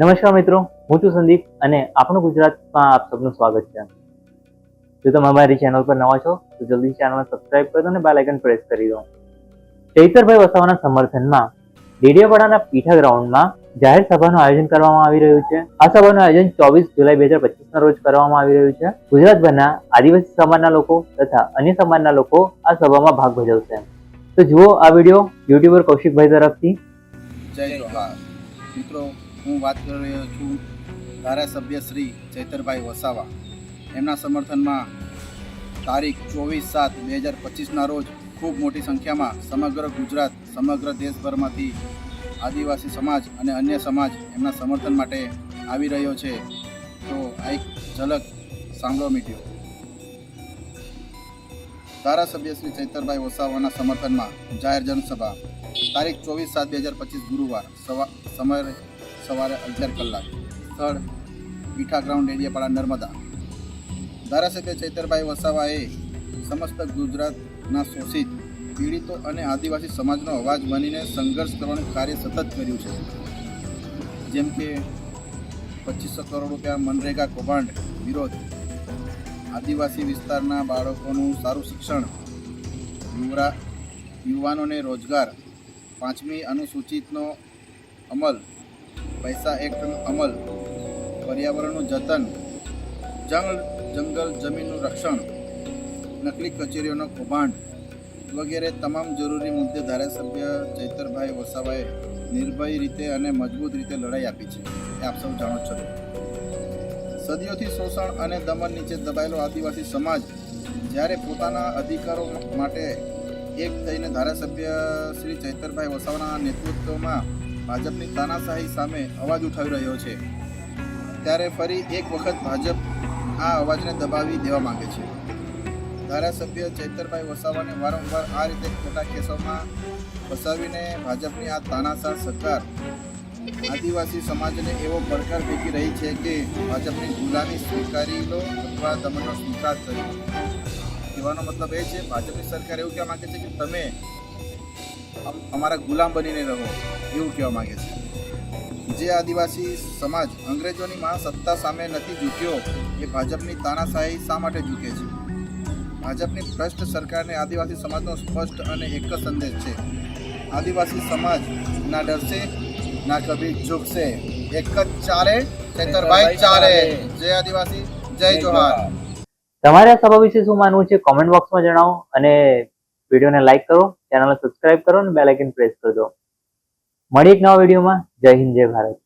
નમસ્કાર મિત્રો, હું છું સંદીપ અને આપણું ગુજરાતમાં આપ સૌનું સ્વાગત છે. જો તમે અમારી ચેનલ પર નવા છો, તો જલ્દી ચેનલને સબસ્ક્રાઇબ કરી અને બેલ આઇકન પ્રેસ કરી દો. ચૈતરભાઈ વસાવાના સમર્થનમાં ડેડિયાપાડાના પીઠા ગ્રાઉન્ડમાં જાહેર સભાનું આયોજન કરવામાં આવી રહ્યું છે. આ સભાનું આયોજન ચોવીસ જુલાઈ બે હજાર પચીસના રોજ કરવામાં આવી રહ્યું છે. ગુજરાતભરના આદિવાસી સમાજના લોકો તથા અન્ય સમાજના લોકો આ સભામાં ભાગ ભજવશે. તો જુઓ આ વીડિયો યુટ્યુબર કૌશિકભાઈ તરફથી. જય મિત્રો હું વાત કરી રહ્યો છું ધારાસભ્ય શ્રી ચૈતરભાઈ વસાવા. એમના સમર્થનમાં તારીખ ચોવીસ સાત બે હજાર પચીસના રોજ ખૂબ મોટી સંખ્યામાં સમગ્ર ગુજરાત, સમગ્ર દેશભરમાંથી આદિવાસી સમાજ અને અન્ય સમાજ એમના સમર્થન માટે આવી રહ્યો છે. તો આ એક ઝલક સાંભળો મીટ્યો ધારાસભ્ય શ્રી ચૈતરભાઈ વસાવાના સમર્થનમાં જાહેર જનસભા. તારીખ ચોવીસ સાત બે હજાર પચીસ ગુરુવાર. સવા સમય સવારે અગિયાર કલાક. સ્થળ, પીઠા ગ્રાઉન્ડ એરિયાપાળા નર્મદા. ધારાસભ્ય ચૈતરભાઈ વસાવાએ સમસ્ત ગુજરાતના શોષિત, પીડિતો અને આદિવાસી સમાજનો અવાજ બનીને સંઘર્ષ કરવાનું કાર્ય સતત કર્યું છે. જેમ કે પચીસો કરોડ રૂપિયા મનરેગા કૌભાંડ વિરોધ, આદિવાસી વિસ્તારના બાળકોનું સારું શિક્ષણ, યુવરા, યુવાનોને રોજગાર, પાંચમી અનુસૂચિતનો અમલ પૈસા એક્ટનો અમલ, પર્યાવરણનું જતન, જંગલ જંગલ જમીનનું રક્ષણ, નકલી કચેરીઓનો કૌભાંડ વગેરે તમામ જરૂરી મુદ્દે ધારાસભ્ય ચૈતરભાઈ વસાવાએ નિર્ભય રીતે અને મજબૂત રીતે લડાઈ આપી છે. એ આપ સૌ જાણો છો. સદીઓથી શોષણ અને દમન નીચે દબાયેલો આદિવાસી સમાજ જ્યારે પોતાના અધિકારો માટે એક થઈને ધારાસભ્ય શ્રી ચૈતરભાઈ વસાવાના નેતૃત્વમાં ભાજપની તાનાશાહી સામે અવાજ ઉઠાવી રહ્યો છે. ત્યારે ફરી એક વખત ભાજપ આ અવાજને દબાવી દેવા માંગે છે. ધારાસભ્ય ચૈતરભાઈ વસાવાને વારંવાર આ રીતે ખોટા કેસોમાં ફસાવીને ભાજપની આ તાનાશાહ સરકાર આદિવાસી સમાજને એવો પડકાર ફેંકી રહી છે કે ભાજપની ગુલામી સ્વીકારી લો અથવા દમનનો સ્વીકાર કરી લો. કહેવાનો મતલબ એ છે, ભાજપની સરકાર એવું કહેવા માંગે છે કે તમે અમારા ગુલામ બનીને રહો એવું કહેવા માંગે છે. જે આદિવાસી સમાજ અંગ્રેજોની મહાસત્તા સામે નથી ઝૂક્યો એ ભાજપની તાનાશાહી શા માટે ઝૂકે છે? ભાજપની ભ્રષ્ટ સરકારને આદિવાસી સમાજનો સ્પષ્ટ અને એક જ સંદેશ છે. આદિવાસી સમાજ ના ડરશે ના કભી ઝૂકશે. એક જ ચાલે ચેતરભાઈ ચાલે. જય આદિવાસી જય જોહાર. તમારે આ સભા વિશે શું માનવું છે? કોમેન્ટ બોક્સમાં જણાવો અને વિડીયોને લાઈક કરો. ચેનલને સબસ્ક્રાઇબ કરો અને બેલ આઇકન પ્રેસ કરજો. મળી એક નવા વિડીયોમાં જય હિન્દ, જય ભારત.